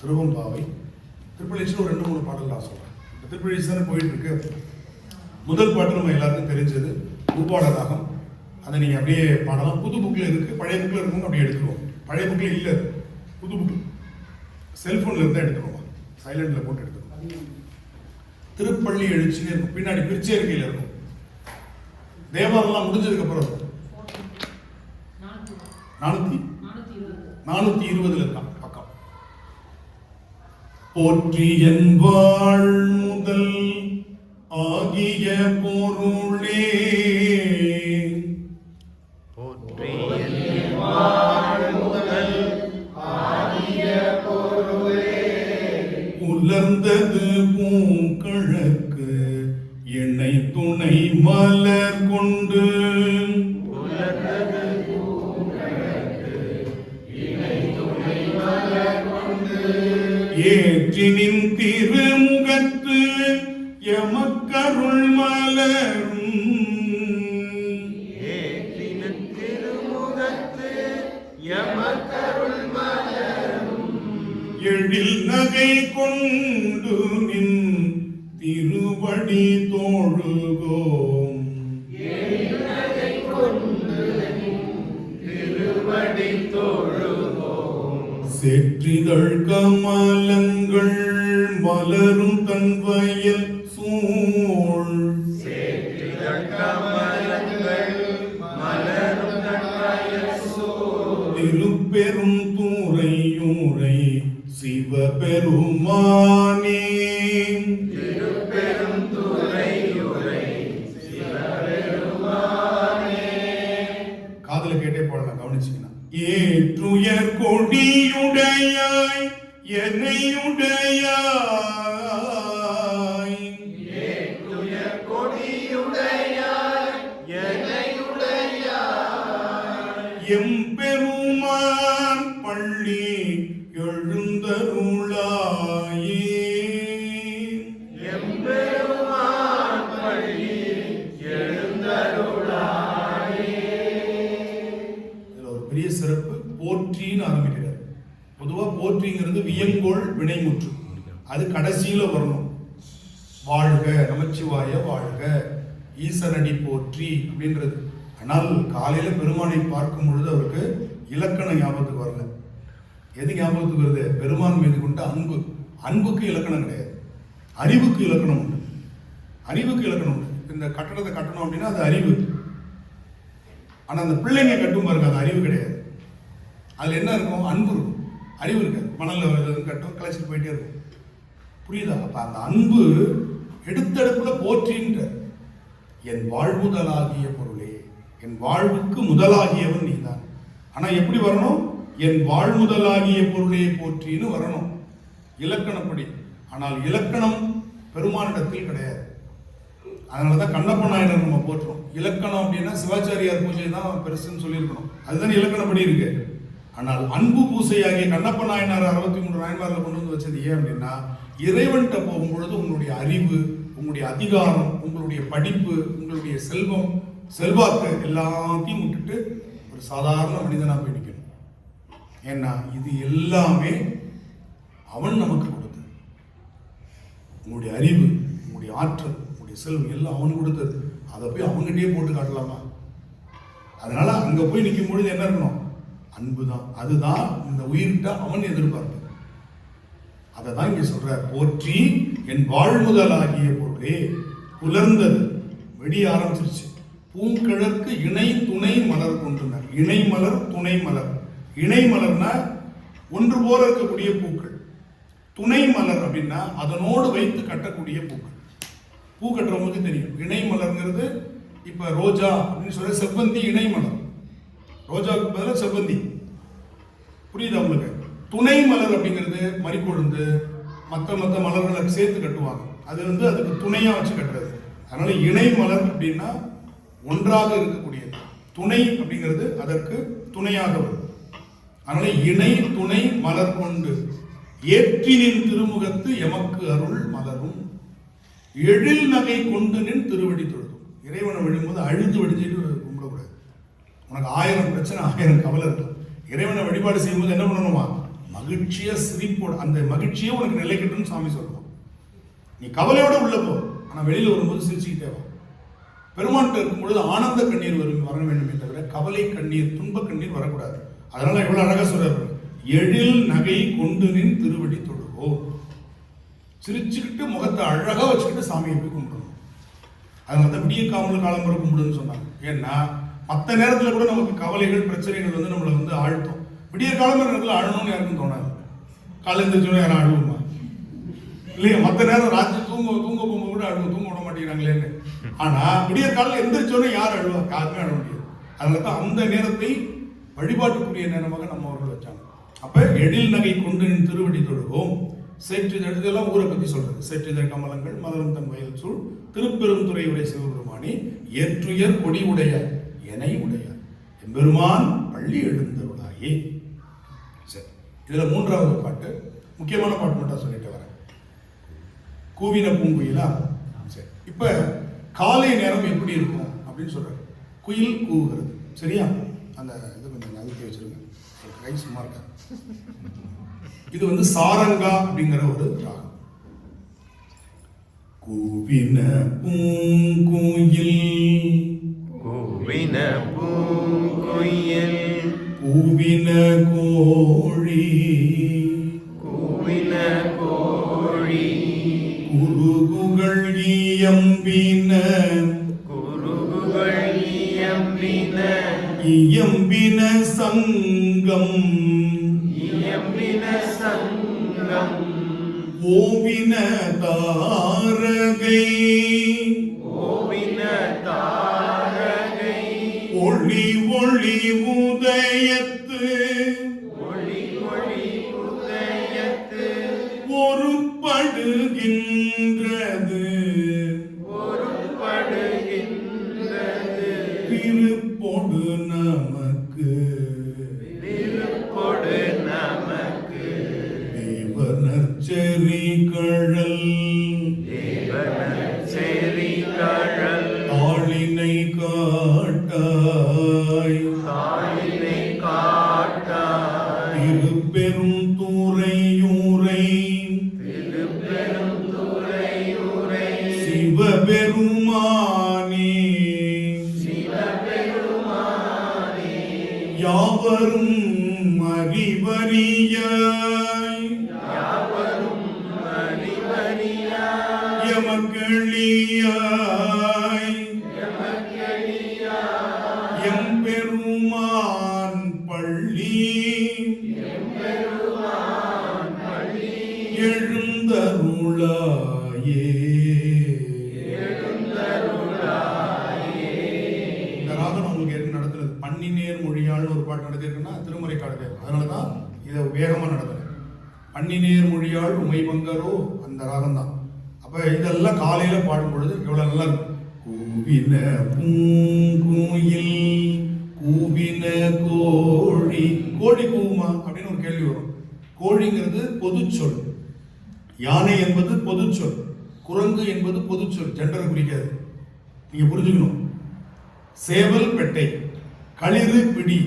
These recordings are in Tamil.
திருவம்பாவை திருப்பலிச்சில் ஒரு ரெண்டு மூணு பாடல் நான் சொல்கிறேன் இப்போ திருப்பலிச்சு தானே போயிட்டு இருக்கு முதல் பாட்டு நம்ம எல்லாருக்கும் தெரிஞ்சது பூபாட ராகம் அதை நீங்கள் அப்படியே பாடலாம். புது புக்கில் இருக்குது பழைய புக்கில் இருக்கவங்க அப்படியே எடுத்துருவோம் பழைய புக்கில் இல்லை. புது புக்கு செல்ஃபோனில் இருந்தால் எடுத்துருவோம் சைலண்டில் போட்டு எடுத்துருவோம் திருப்பள்ளி எழுச்சின்னு இருக்கும். பின்னாடி பிரிச்சே இருக்கையில் இருக்கும். தேவாரெல்லாம் முடிஞ்சதுக்கு அப்புறம்? இருக்கும். நானூற்றி நானூத்தி இருபதுல இருக்கான். போற்றி என் வாழ் முதல் ஆகிய பொருளே. ஏற்றினின் திருமுகத்து எமக்கருள் மலரும். எழில் நகை கொண்டு நின் திருவடி தோழுகோம். செற்றிதழ் கமலங்கள் மலரும் தன் சூழ் தன்வயல் சூழ். திருப்பெரும் தூரையூரை சிவபெருமானே வியங்கோள் வினைமுற்று. அது கடைசியில வரணும். வாழ்க நமச்சிவாய வாழ்க ஈசனடி போற்றி அப்படின்றது. ஆனால் காலையில பெருமானை பார்க்கும் பொழுது அவருக்கு இலக்கண ஞாபகத்துக்கு வரல. எது ஞாபகத்துக்கு வருது? பெருமான் மீது கொண்ட அன்பு. அன்புக்கு இலக்கணம் கிடையாது. அறிவுக்கு இலக்கணம் உண்டு. அறிவுக்கு இலக்கணம் உண்டு. இந்த கட்டடத்தை கட்டணும் அப்படின்னா அது அறிவு. ஆனா அந்த பிள்ளைங்க கட்டும் பாருங்க அது அறிவு கிடையாது. அதுல என்ன இருக்கும்? அன்பு இருக்கும். அறிவு இருக்காது. மணல்ல கட்டும் கலைச்சிட்டு போயிட்டே இருக்கும். புரியுதா? அப்போ அந்த அன்பு எடுத்தெடுப்புல போற்றின்ற என் வாழ்வுதலாகிய பொருளே என் வாழ்வுக்கு முதலாகியவன் நீ தான் ஆனால் எப்படி வரணும்? என் வாழ்முதலாகிய பொருளே போற்றின்னு வரணும். இலக்கணப்படி. ஆனால் இலக்கணம் பெருமானிடத்தில் கிடையாது. அதனால தான் கண்ணப்ப நாயனர் நம்ம போற்றோம் இலக்கணம் அப்படின்னா சிவாச்சாரியார் பூஜை தான் பெருசுன்னு சொல்லியிருக்கணும். அதுதான் இலக்கணப்படி இருக்குது ஆனால் அன்பு பூசையாகிய கண்ணப்ப நாயனார் அறுபத்தி மூணு நாயன்மாரில் கொண்டு வந்து வச்சது ஏன் அப்படின்னா இறைவன்கிட்ட போகும்பொழுது உங்களுடைய அறிவு உங்களுடைய அதிகாரம் உங்களுடைய படிப்பு உங்களுடைய செல்வம் செல்வாக்கு எல்லாத்தையும் விட்டுட்டு ஒரு சாதாரண மனிதனாக போய் நிற்கணும் ஏன்னா இது எல்லாமே அவன் நமக்கு கொடுத்தது. உங்களுடைய அறிவு உங்களுடைய ஆற்றல் உங்களுடைய செல்வம் எல்லாம் அவன் கொடுத்தது. அதை போய் அவங்ககிட்டயே போட்டு காட்டலாமா? அதனால அங்கே போய் நிற்கும் பொழுது என்ன இருக்கணும்? அன்பு தான் அதுதான் இந்த உயிர்கிட்ட அவன் எதிர்பார்ப்பு. அதை தான் இங்க சொல்ற போற்றி என் வாழ்முதலாகிய பொருளே புலர்ந்தது வெடிய ஆரம்பிச்சிருச்சு. பூங்கிழற்கு இணை துணை மலர் கொண்டுனர் இணை மலர் துணை மலர். இணை மலர்னா ஒன்று போல இருக்கக்கூடிய பூக்கள். துணை மலர் அப்படின்னா அதனோடு வைத்து கட்டக்கூடிய பூக்கள். பூ கட்டுறவங்களுக்கு தெரியும். இணை மலர்ங்கிறது இப்போ ரோஜா அப்படின்னு சொல்ல செவ்வந்தி இணை மலர். ரோஜாவுக்கு பதிலாக செவ்வந்தி. புரியுதா உங்களுக்கு? துணை மலர் அப்படிங்கிறது மறிக்கொழுந்து மற்ற மற்ற மலர்களை சேர்த்து கட்டுவாங்க. அது வந்து அதுக்கு துணையாக வச்சு கட்டுறது. அதனால இணை மலர் அப்படின்னா ஒன்றாக இருக்கக்கூடியது. துணை அப்படிங்கிறது அதற்கு துணையாக வரும். அதனால இணை துணை மலர் கொண்டு ஏற்றினின் திருமுகத்து எமக்கு அருள் மலரும். எழில் நகை கொண்டு நின் திருவடி தொழுதும். இறைவனை விழும்போது அழுது வடிஞ்சிட்டு கும்பிடக்கூடாது. உனக்கு ஆயிரம் பிரச்சனை ஆயிரம் கவலை இருக்கும். இறைவனை வழிபாடு செய்யும்போது என்ன பண்ணணுமா? மகிழ்ச்சியா சிரிப்போட அந்த மகிழ்ச்சியே உனக்கு நிலைக்கட்டும்னு சாமி சொல்லுவோம் நீ கவலையோட உள்ள போ. ஆனா வெளியில வரும்போது சிரிச்சுக்கிட்டே வா. பெருமான்கிட்ட இருக்கும் பொழுது ஆனந்த கண்ணீர் வரும் வர வேண்டுமே தவிர கவலை கண்ணீர் துன்ப கண்ணீர் வரக்கூடாது. அதனால எவ்வளவு அழகா சொல்றாரு எழில் நகை கொண்டு நின் திருவடி தொழுவோம் சிரிச்சுக்கிட்டு முகத்தை அழகா வச்சுக்கிட்டு சாமியை போய் கும்பிடணும். அதனால தான் விடிய காமல் காலம் வரை கும்பிடுன்னு சொன்னாங்க. ஏன்னா மற்ற நேரத்தில் கூட நமக்கு கவலைகள் பிரச்சனைகள் வந்து நம்மளை வந்து ஆழ்த்தும். விடிய காலம் நேரத்தில் அழணும்னு யாருக்கும் தோணாது. காலை எழுந்திரிச்சோன்னா யாரும் அழுவுமா இல்லையா? மற்ற நேரம் ராத்திரி தூங்க தூங்க போகும்போது கூட அழுவ தூங்க விட மாட்டேங்கிறாங்களேன்னு. ஆனால் விடிய காலையில் எந்திரிச்சோன்னே யார் அழுவா? யாருமே அழ முடியாது. அதனால தான் அந்த நேரத்தை வழிபாட்டுக்குரிய நேரமாக நம்ம அவர்கள் வச்சாங்க. அப்போ எழில் நகை கொண்டு நின் திருவடி தொழுவோம். சேற்று இதெல்லாம் ஊரை பற்றி சொல்றது. சேற்றுதழ் கமலங்கள் மலரும் தன் வயல் சூழ் திருப்பெரும் சிவபெருமானி ஏற்றுயர் கொடி உடைய எனை உடையார். எம்பெருமான் பள்ளி எழுந்தருளாயே சரி இதில் மூன்றாவது பாட்டு முக்கியமான பாட்டு மட்டும் சொல்லிட்டு வரேன். கூவின பூங்குயிலா? சரி இப்போ காலை நேரம் எப்படி இருக்கும் அப்படின்னு சொல்கிறார் குயில் கூவுகிறது. சரியா? அந்த இது கொஞ்சம் நகர்த்தி வச்சிருங்க. கை சும்மா இருக்கா இது வந்து சாரங்கா அப்படிங்கிற ஒரு ராகம். கூவின பூங்குயில் கூவின பூங்குயில் கூவின கோழி. கூவின கோழி. குருகுகள் இயம்பின குருகுகள் இயம்பின இயம்பின சங்கம். இயம்பின சங்கம். ஓவின தாரகை. ஒளி உதயத்து ஒளி ஒளி உதயத்து ஒருப்படுகின்றது ஒருபடுகின்றது திருப்பொடு நமக்கு. திருப்பொடு நமக்கு. தேவனர்ச்சரி கழல் Yeah. மொழியாள்னு நடத்திருக்குன்னா திருமுறை காடு அதனால தான் இதை வேகமாக நடத்துறேன் பன்னிநேர் மொழியால் உமை பங்கரோ அந்த ராகம் தான். அப்போ இதெல்லாம் காலையில் பாடும் பொழுது இவ்வளோ நல்லா இருக்கும். கூவின பூங்குயில் கூவின கோழி கோழி கூவுமா அப்படின்னு ஒரு கேள்வி வரும். கோழிங்கிறது பொதுச்சொல் யானை என்பது பொதுச்சொல் குரங்கு என்பது பொதுச்சொல் ஜெண்டரை குறிக்காது. நீங்கள் புரிஞ்சுக்கணும். சேவல் பெட்டை. களிறு பிடி.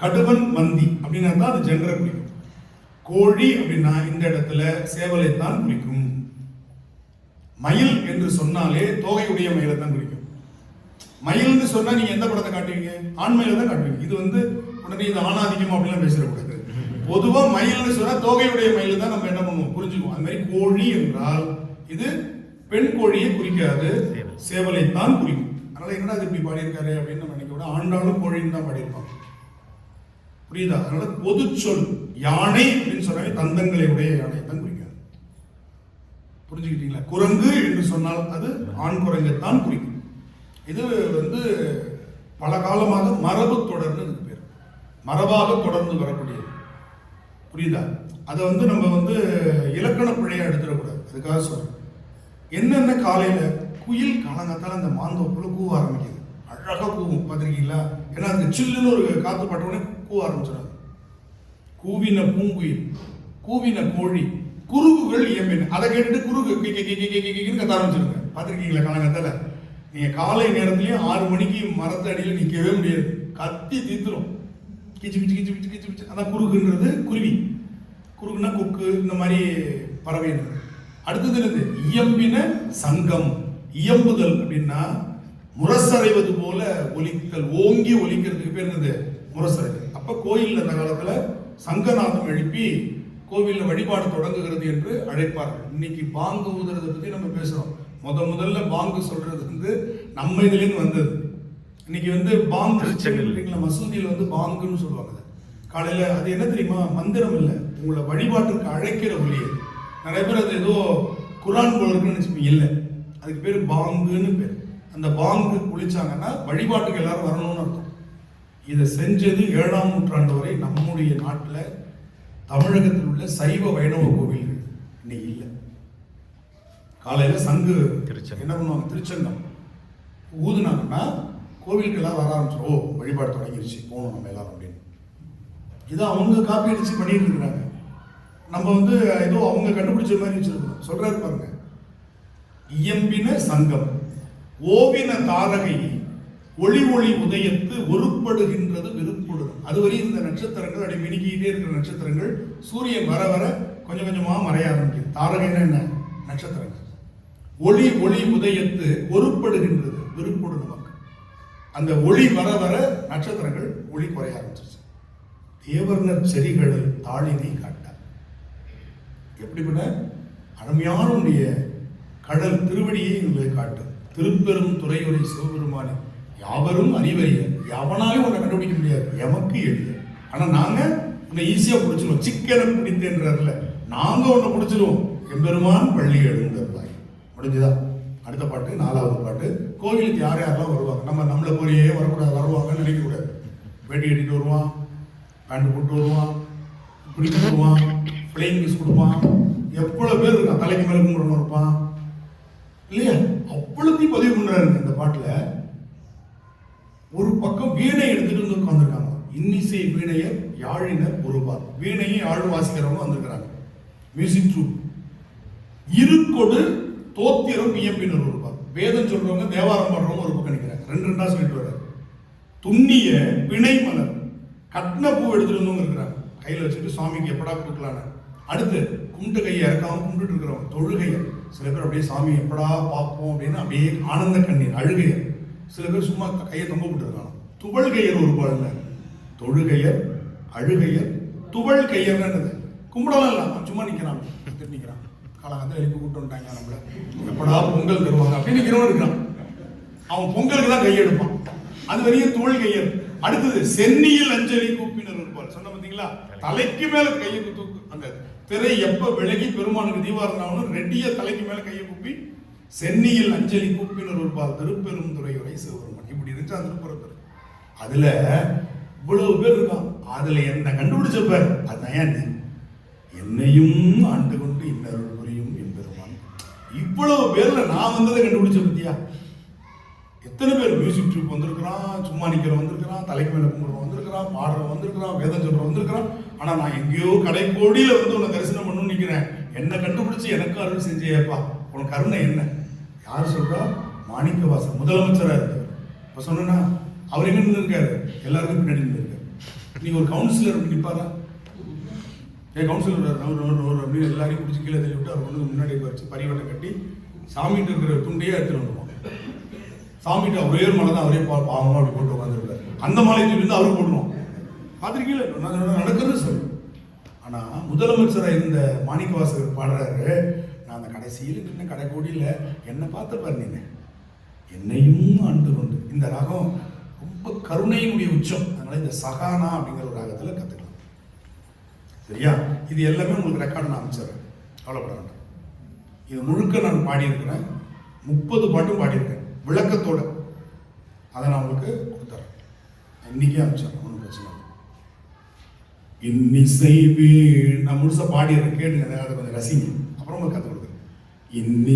கடுவன் மந்தி அப்படின்னா தான் அது ஜெண்டரை குறிக்கும். கோழி அப்படின்னா இந்த இடத்துல சேவலை தான் குறிக்கும். மயில் என்று சொன்னாலே தோகையுடைய மயிலை தான் குறிக்கும். மயில்னு சொன்னா நீங்க எந்த படத்தை காட்டுவீங்க? ஆண் மயிலை தான் காட்டுவீங்க. இது வந்து உடனே இது ஆணாதிக்கம் அப்படிலாம் பேசிடக்கூடாது பொதுவா மயில்னு சொன்னா தோகையுடைய மயில் தான் நம்ம என்ன பண்ணுவோம்? புரிஞ்சுக்குவோம். அது மாதிரி கோழி என்றால் இது பெண் கோழியை குறிக்காது தான் குறிக்கும். அதனால என்னடா இது இப்படி பாடியிருக்காரு அப்படின்னு நம்ம நினைக்க கூட ஆண்டாளும் கோழின்னு தான் பாடியிருப்பாங்க. புரியுதா? அதனால பொதுச்சொல் யானை அப்படின்னு சொன்னாலே தந்தங்களை உடைய யானை தான் குறிக்காது. புரிஞ்சுக்கிட்டீங்களா? குரங்கு என்று சொன்னால் அது ஆண் குரங்கை தான் குறிக்கும். இது வந்து பல காலமாக மரபு தொடர்ந்து இதுக்கு பேர். மரபாக தொடர்ந்து வரக்கூடியது. புரியுதா? அதை வந்து நம்ம வந்து இலக்கண பிழையா எடுத்துடக்கூடாது. அதுக்காக சொல்றேன். என்னென்ன காலையில் குயில் காலங்காத்தால அந்த மாந்தோப்புல கூவ ஆரம்பிக்குது? அழகாக கூவும் பார்த்துருக்கீங்களா ஏன்னா அதுக்கு சில்லுன்னு ஒரு காற்று பட்டவுடனே உடனே கூவ ஆரம்பிச்சிடாது கூவின பூங்குயில் கூவின கோழி குருகுகள் இயம்பின அதை கேட்டுட்டு குருகு கே கே கே கே கே கி கத்த ஆரம்பிச்சிருங்க பார்த்துருக்கீங்களா காலகட்டத்தில் நீங்கள் காலை நேரத்துலேயும் ஆறு மணிக்கு மரத்து அடியில் நிற்கவே முடியாது கத்தி தீத்துரும் கிச்சு கிச்சு கிச்சு கிச்சு கிச்சு கிச்சு அதான் குருகுன்றது குருவி குறுகுனா கொக்கு இந்த மாதிரி பறவை அடுத்தது என்னது இயம்பின சங்கம் இயம்புதல் அப்படின்னா முரசறைவது போல ஒலித்தல் ஓங்கி ஒலிக்கிறதுக்கு பேர் என்னது? முரசறைவு அப்ப கோயில்ல அந்த காலத்துல சங்கநாதம் எழுப்பி கோவில்ல வழிபாடு தொடங்குகிறது என்று அழைப்பார்கள். இன்னைக்கு பாங்கு ஊதுறதை பத்தி நம்ம பேசுறோம். முத முதல்ல பாங்கு சொல்றது வந்து நம்ம இதுலேருந்து வந்தது. இன்னைக்கு வந்து பாங்கு இல்லைங்களா? மசூதியில் வந்து பாங்குன்னு சொல்லுவாங்க. காலையில அது என்ன தெரியுமா? மந்திரம் இல்லை. உங்களை வழிபாட்டுக்கு அழைக்கிற ஒலி அது. நிறைய பேர் அது ஏதோ குரான் போல இருக்குன்னு இல்லை. அதுக்கு பேர் பாங்குன்னு பேர். அந்த பாங்கு குளிச்சாங்கன்னா வழிபாட்டுக்கு எல்லாரும் வரணும்னு அர்த்தம். இதை செஞ்சது ஏழாம் நூற்றாண்டு வரை நம்முடைய நாட்டில் தமிழகத்தில் உள்ள சைவ வைணவ கோவில்கள் இன்னைக்கு இல்லை. காலையில சங்கு திருச்சங்கம். என்ன பண்ணுவாங்க? திருச்சங்கம். ஊதுனாங்கன்னா கோவிலுக்கு எல்லாம் வர ஆரம்பிச்சிடும் ஓ வழிபாடு தொடங்கிருச்சு. போகணும் நம்ம எல்லாரும் அப்படின்னு. இதை அவங்க காப்பி அடிச்சு பண்ணிட்டு இருக்கிறாங்க. நம்ம வந்து ஏதோ அவங்க கண்டுபிடிச்ச மாதிரி வச்சிருக்கோம் சொல்றாரு பாருங்க. இயம்பின சங்கம். ஓவின தாரகை ஒளி ஒளி உதயத்து ஒருப்படுகின்றது வெறுப்படுதல் அதுவரை இந்த நட்சத்திரங்கள் அப்படி மினுக்கிட்டே இருக்கிற நட்சத்திரங்கள் சூரியன் வர வர கொஞ்சம் கொஞ்சமாக மறைய ஆரம்பிக்கும் தாரகைன்னா என்ன? நட்சத்திரங்கள். ஒளி ஒளி உதயத்து ஒருப்படுகின்றது விருப்படு நமக்கு. அந்த ஒளி வர வர நட்சத்திரங்கள் ஒளி குறைய ஆரம்பிச்சிருச்சு. தேவர்ணர் செறிகளில் தாளினை காட்டார். எப்படிப்பட்ட? அருமையான உடைய கடல் திருவடியை உங்களை காட்டு. திருப்பெரும் துறையுரை சிவபெருமானே யாவரும் அறிவறிய எவனாலும் உன்னை கண்டுபிடிக்க முடியாது. எமக்கு எளிய. ஆனால் நாங்கள் உன்னை ஈஸியாக பிடிச்சிருவோம். சிக்கனம் பிடித்தேன்றதுல நாங்கள் உன்னை பிடிச்சிருவோம். எம்பெருமான் பள்ளி எழுந்தருளாய் முடிஞ்சுதா? அடுத்த பாட்டு நாலாவது பாட்டு. கோவிலுக்கு யார் யாரெல்லாம் வருவாங்க? நம்ம நம்மளை போலியே வரக்கூடாது வருவாங்கன்னு நினைக்கக்கூடாது. வேட்டி கட்டிட்டு வருவான் பேண்ட் போட்டு வருவான் குடிக்க வருவான் பிளேயிங் மிஸ் கொடுப்பான். எவ்வளோ பேர் இருக்கான் தலைக்கு மேலே கும்பிடணும் இருப்பான். இல்லையா? அவ்வளோத்தையும் பதிவு பண்ணுறாரு இந்த பாட்டில். ஒரு பக்கம் வீணை எடுத்துட்டு வந்து உட்காந்துருக்காங்க இன்னிசை வீணையை யாழினர் ஒருபார் வீணையை யாழ் வாசிக்கிறவங்க வந்திருக்கிறாங்க. மியூசிக் ட்ரூப் இருக்கொடு தோத்திரம் இயம்பினர் ஒருபார் வேதம் சொல்றவங்க தேவாரம் பாடுறவங்க ஒரு பக்கம் நிற்கிறாங்க ரெண்டு ரெண்டா சொல்லிட்டு வர்றாரு. துண்ணிய பிணை மலர். கட்ன பூ எடுத்துட்டு வந்து இருக்கிறாங்க. கையில் வச்சுட்டு சுவாமிக்கு எப்படா கொடுக்கலான்னு அடுத்து கும்பிட்டு கையை இறக்காம கும்பிட்டு இருக்கிறவங்க தொழுகையை. சில பேர் அப்படியே சாமி எப்படா பார்ப்போம்? அப்படின்னு அப்படியே ஆனந்த கண்ணீர் அழுகையர் சில பேர் சும்மா கையை தொங்க விட்டுருக்காங்க துவள்கையர் ஒரு பாடல தொழுகையர் அழுகையர் துவள் கையர்ன்றது கும்பிடலாம் இல்ல அவன் சும்மா நிற்கிறான் நிற்கிறான் நிக்கிறான். காலகாலத்தில் எழுப்பி கூப்பிட்டு வந்துட்டாங்க நம்மள. எப்படா பொங்கல் தருவாங்க? அப்படின்னு நிக்கிறவன் இருக்கிறான். அவன் பொங்கலுக்கு தான் கையெடுப்பான் அது வரையும் தோல் கையர் அடுத்தது சென்னியில் அஞ்சலி கூப்பினர் இருப்பார் சொன்ன பார்த்தீங்களா தலைக்கு மேல கையை தூக்கு அந்த திரை எப்ப விலகி பெருமானுக்கு தீபாரணம் ரெட்டிய தலைக்கு மேல கையை கூப்பி சென்னியில் அஞ்சலி கூப்பினர் இருப்பார் திருப்பெரும் துறையுரை சிவபெருமான். இப்படி இருந்துச்சு அந்த திருப்பரத்துறை அதுல இவ்வளவு பேர் இருக்கான் அதுல என்ன கண்டுபிடிச்ச பேர். அதான் நீ என்னையும் ஆண்டு கொண்டு இன்னொரு புரியும் என்பெருமான் இவ்வளவு பேர்ல நான் வந்ததை கண்டுபிடிச்ச பத்தியா? எத்தனை பேர் மியூசிக் ட்ரூப் வந்திருக்கிறான் சும்மா நிற்கிற வந்திருக்கிறான் தலைக்கு மேலே கும்பிட்ற வந்திருக்கிறான் பாடுற வந்திருக்கிறான் வேதம் சொல்கிற வந்திருக்கிறான். ஆனால் நான் எங்கேயோ கடைக்கோடியில் வந்து உன்னை தரிசனம் பண்ணணும்னு நிற்கிறேன் என்னை கண்டுபிடிச்சி எனக்கு அருள் செஞ்சேப்பா. உனக்கு கருணை என்ன? யார் சொல்கிறா மாணிக்க முதலமைச்சராக முதலமைச்சரா இருக்காரு. சொன்னா அவர் எங்கே நின்றுருக்காரு எல்லாருக்கும் பின்னாடி நின்று இருக்காரு ஒரு கவுன்சிலர் நிற்பாரா ஏ கவுன்சிலர் ஒரு அப்படின்னு எல்லாரையும் பிடிச்சி கீழே தள்ளி விட்டு அவர் வந்து முன்னாடி வச்சு பரிவட்டம் கட்டி சாமிட்டு இருக்கிற துண்டையே வந்து சாமிட்டு சாமிகிட்ட ஒரே மலை தான் அவரே பா பாவமா அப்படி போட்டு உட்காந்துருக்காரு அந்த மலையை தூக்கி அவரு போடணும் போட்டுருவோம் பார்த்துருக்கீங்களா? நடக்கிறது சொல்லு. ஆனால் முதலமைச்சராக இருந்த மாணிக்கவாசகர் பாடுறாரு நான் அந்த கடைசியில் நின்று கடைக்கோடியில் என்னை பார்த்து பாரு என்னையும் ஆண்டு கொண்டு. இந்த ராகம் ரொம்ப கருணையினுடைய உச்சம். அதனால இந்த சகானா அப்படிங்கிற ஒரு ராகத்தில் கற்றுக்கலாம் சரியா? இது எல்லாமே உங்களுக்கு ரெக்கார்டு நான் அமைச்சிடுறேன் கவலைப்பட வேண்டாம். இது முழுக்க நான் பாடியிருக்கிறேன். முப்பது பாட்டும் பாடியிருக்கேன் விளக்கத்தோட அதை நான் உங்களுக்கு கொடுத்துறேன். இன்னைக்கே அமைச்சிடுறேன் ஒன்றும் பிரச்சனை இன்னிசை நான் முழுசா பாடிடுறேன் கேட்டுங்க அதை கொஞ்சம் ரசிங்க. அப்புறம் உங்களுக்கு கற்றுக் கொடுக்குறேன். இன்னி